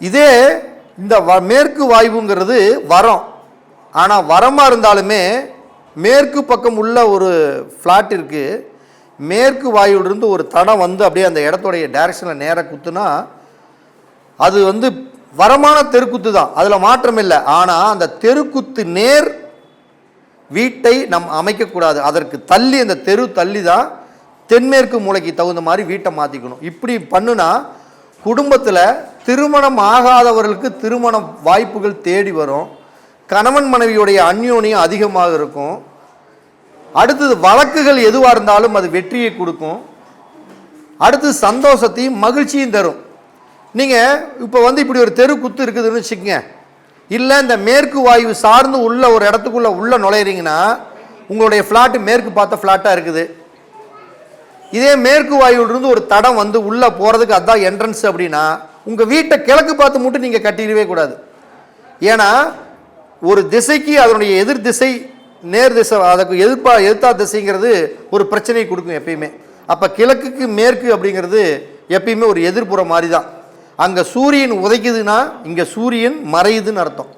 இதே இந்த வ மேற்கு வாயுங்கிறது வரம். ஆனால் வரமாக இருந்தாலுமே மேற்கு பக்கம் உள்ள ஒரு ஃப்ளாட் இருக்குது மேற்கு வாயுவிலிருந்து ஒரு தடம் வந்து அப்படியே அந்த இடத்துடைய டைரக்ஷனில் நேராக குத்துனா அது வந்து வரமான தெருக்குத்து தான். அதில் மாற்றம் இல்லை. ஆனால் அந்த தெருக்குத்து நேர் வீட்டை நம் அமைக்கக்கூடாது அதற்கு தள்ளி அந்த தெரு தள்ளி தான் தென்மேற்கு மூலைக்கு தகுந்த மாதிரி வீட்டை மாற்றிக்கணும் இப்படி பண்ணுனா குடும்பத்தில் திருமணம் ஆகாதவர்களுக்கு திருமண வாய்ப்புகள் தேடி வரும். கணவன் மனைவியுடைய அந்யோன்யம் அதிகமாக இருக்கும். அடுத்தது வழக்குகள் எதுவாக இருந்தாலும் அது வெற்றியை கொடுக்கும். அடுத்து சந்தோஷத்தையும் மகிழ்ச்சியும் தரும். நீங்கள் இப்போ வந்து இப்படி ஒரு தெரு குத்து இருக்குதுன்னு வச்சுக்கங்க. இல்லை இந்த மேற்கு வாயு சார்ந்து உள்ள ஒரு இடத்துக்குள்ளே உள்ளே நுழையிறீங்கன்னா உங்களுடைய ஃப்ளாட்டு மேற்கு பார்த்த ஃப்ளாட்டாக இருக்குது. இதே மேற்கு வாயுவிலிருந்து ஒரு தடம் வந்து உள்ளே போகிறதுக்கு அதுதான் என்ட்ரன்ஸ் அப்படின்னா உங்கள் வீட்டை கிழக்கு பார்த்து மட்டும் நீங்கள் கட்டிடவே கூடாது. ஏன்னா ஒரு திசைக்கு அதனுடைய எதிர் திசை நேர் திசை அதுக்கு எதிர்ப்பா எதிர்த்தா திசைங்கிறது ஒரு பிரச்சனையை கொடுக்கும் எப்பயுமே. அப்போ கிழக்குக்கு மேற்கு அப்படிங்கிறது எப்பயுமே ஒரு எதிர்ப்புற மாதிரி தான் அங்கே சூரியன் உதைக்குதுன்னா இங்கே சூரியன் மறையுதுன்னு அர்த்தம்.